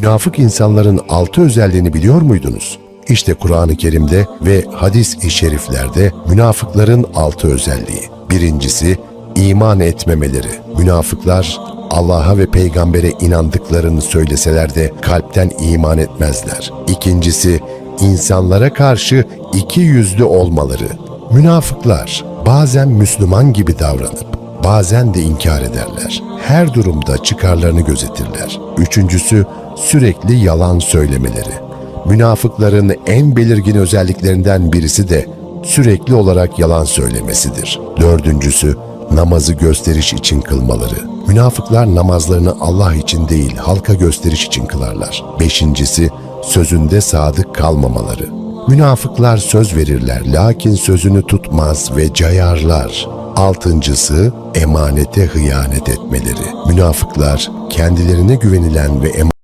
Münafık insanların altı özelliğini biliyor muydunuz? İşte Kur'an-ı Kerim'de ve hadis-i şeriflerde münafıkların altı özelliği. Birincisi, iman etmemeleri. Münafıklar Allah'a ve peygambere inandıklarını söyleseler de kalpten iman etmezler. İkincisi, insanlara karşı iki yüzlü olmaları. Münafıklar bazen Müslüman gibi davranıp bazen de inkar ederler. Her durumda çıkarlarını gözetirler. Üçüncüsü sürekli yalan söylemeleri. Münafıkların en belirgin özelliklerinden birisi de sürekli olarak yalan söylemesidir. Dördüncüsü namazı gösteriş için kılmaları. Münafıklar namazlarını Allah için değil halka gösteriş için kılarlar. Beşincisi sözünde sadık kalmamaları. Münafıklar söz verirler lakin sözünü tutmaz ve cayarlar. Altıncısı emanete hıyanet etmeleri. Münafıklar kendilerine güvenilen ve emanet